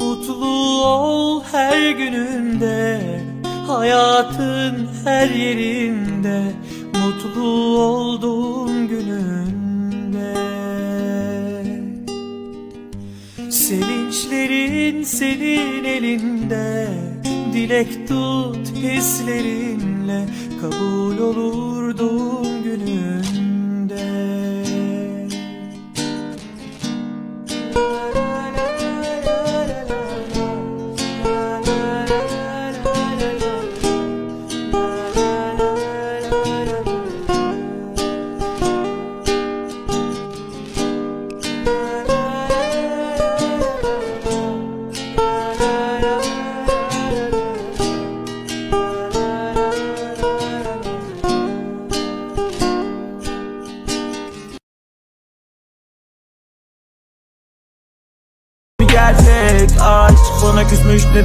Mutlu ol her gününde Hayatın her yerinde Mutlu olduğun gününde Sevinçlerin senin elinde Dilek tut hislerinle Kabul olur doğum gününde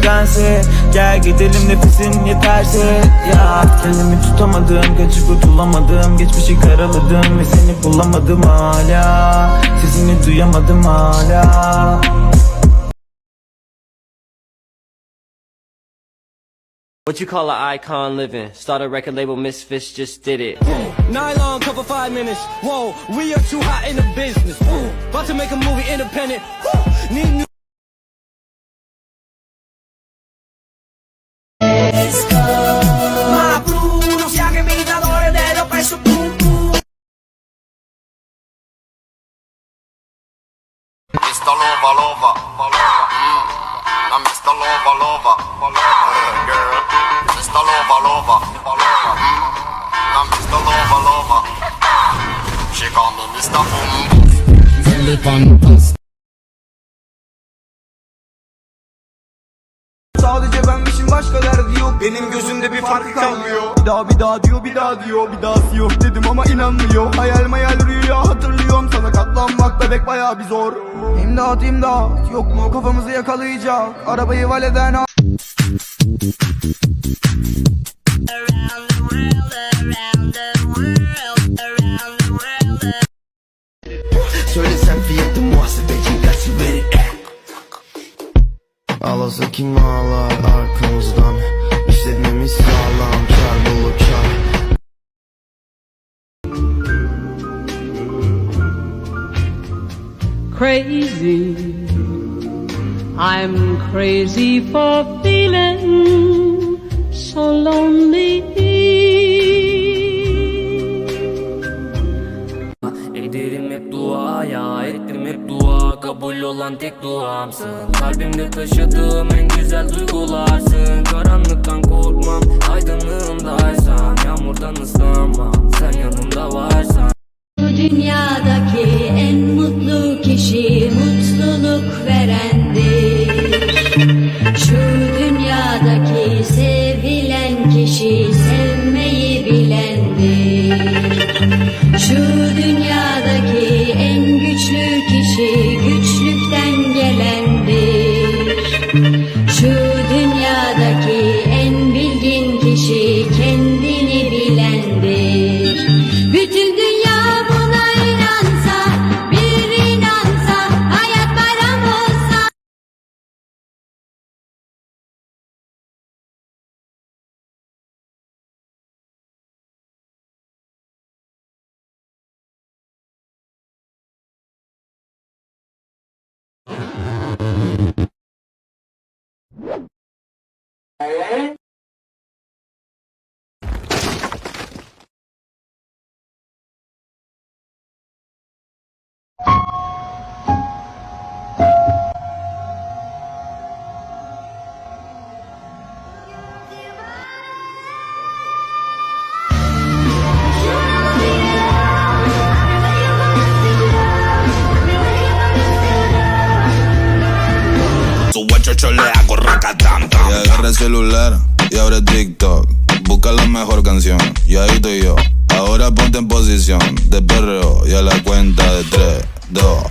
nedense Gel gidelim nefesin yeterse Ya kendimi tutamadım Kaçıp kurtulamadım Geçmişi karaladım Ve seni bulamadım hala Sesini duyamadım hala What you call a icon living? Start a record label, Misfits just did it. Nylon cover five minutes. Whoa, we are too hot in the business. Ooh, about to make a movie independent. Woo, need Boom. Sadece benmişim başka derdi yok. Benim gözümde bir fark kalmıyor. Bir daha bir daha diyor bir daha diyor. Bir dahası yok dedim ama inanmıyor. Hayal mayal rüya hatırlıyorum. Sana katlanmak bebek baya bir zor. İmdat imdat. Yok mu? Kafamızı yakalayacak. Arabayı valeden al Söylesem fiyatı muhasebeci kaçı verir Ağlasa kim ağlar arkamızdan İşletmemiz sağlam kar bulu kar crazy. I'm crazy for feeling so lonely. Hep dua ya ettim hep dua. Kabul olan tek duamsın. Kalbimde taşıdığım en güzel duygularsın. Karanlıktan korkmam aydınlığımdaysan. Yağmurdan ıslanmam sen yanımda varsan. Bu dünyadaki en mutlu kişi mutluluk verendir. Guacho le hago racatán, Y agarra el celular y abre TikTok. Busca la mejor canción y ahí estoy yo. Ahora ponte en posición de perreo y a la cuenta de 3, 2,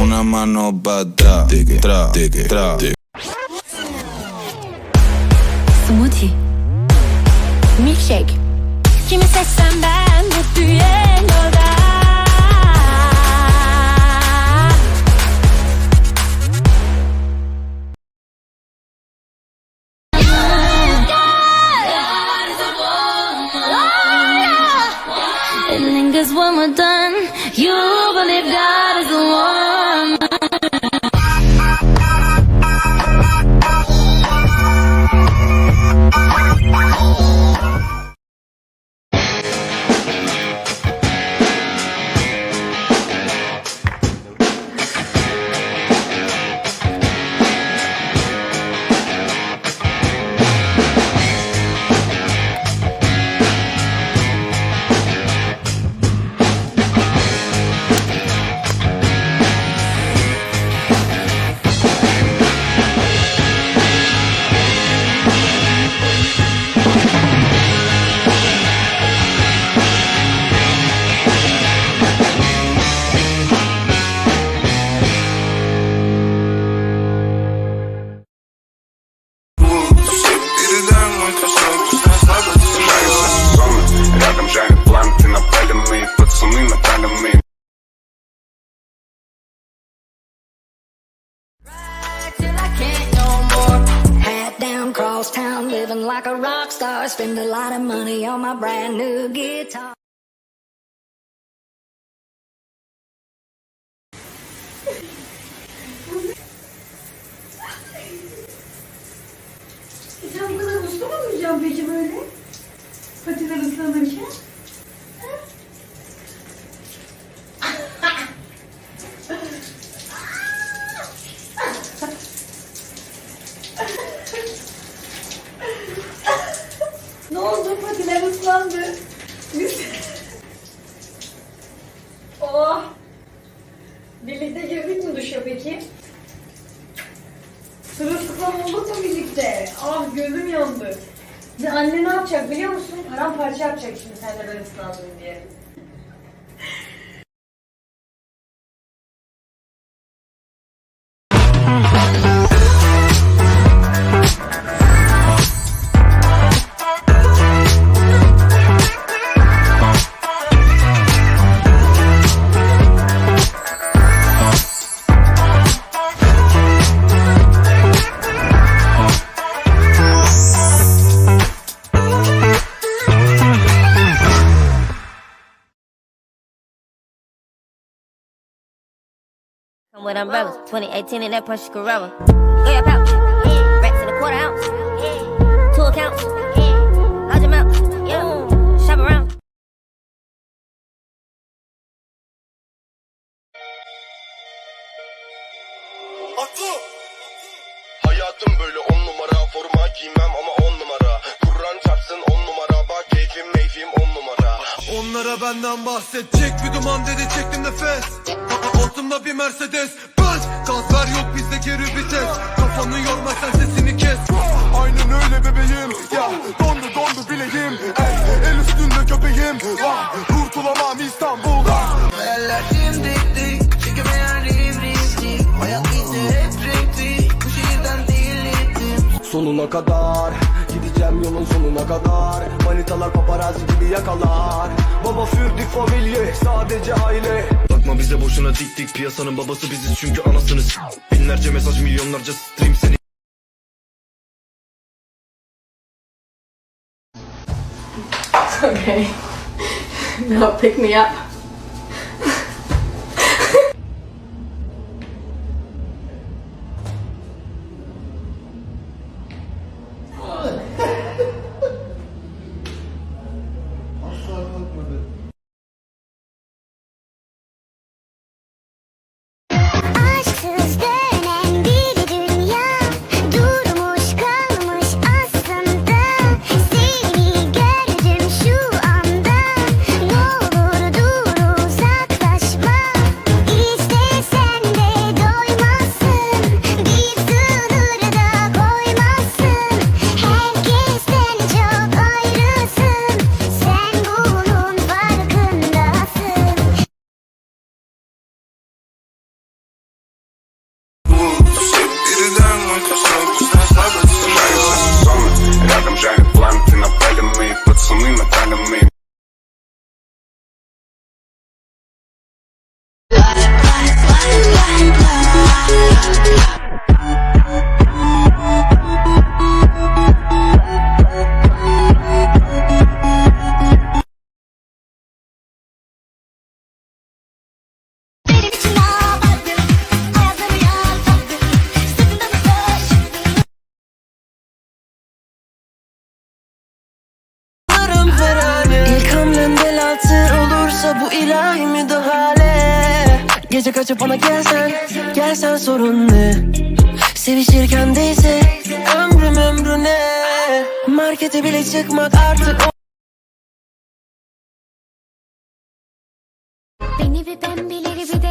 una mano para atrás. Tra, tra. Smoothie. Milkshake. Kimi seçsem ben like a rock star. Spend a lot of money on my brand new guitar. Sen bu kadar usta mı olacaksın peki böyle? Patiler ıslanırken. Paramparça yapacak şimdi sen de ben ıslandın diye. With umbrellas. 2018 in that Porsche Carrera. Go your pouch. Racks in a quarter ounce. Two accounts. Large amounts. Yeah. Shop around. Hayatım böyle on numara Forma giymem ama on numara Kur'an çarpsın on numara Bak keyfim meyfim on numara Onlara benden bahsedecek kadar Manitalar paparazzi gibi yakalar Baba fürdük familye sadece aile Bakma bize boşuna dik dik Piyasanın babası biziz çünkü anasınız Binlerce mesaj milyonlarca stream seni Okay. now pick me up. the mirror. Gece kaçıp ona gelsen Gelsen sorun ne? Sevişirken değilse Ömrüm ömrüne. Markete bile çıkmak artık o Beni bir ben bilir bir de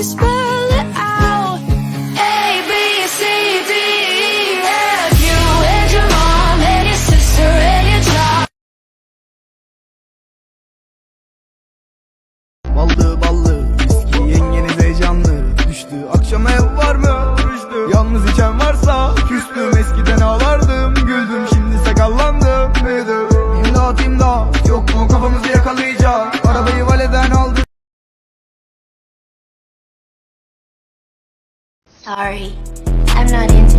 whisper sorry. I'm not into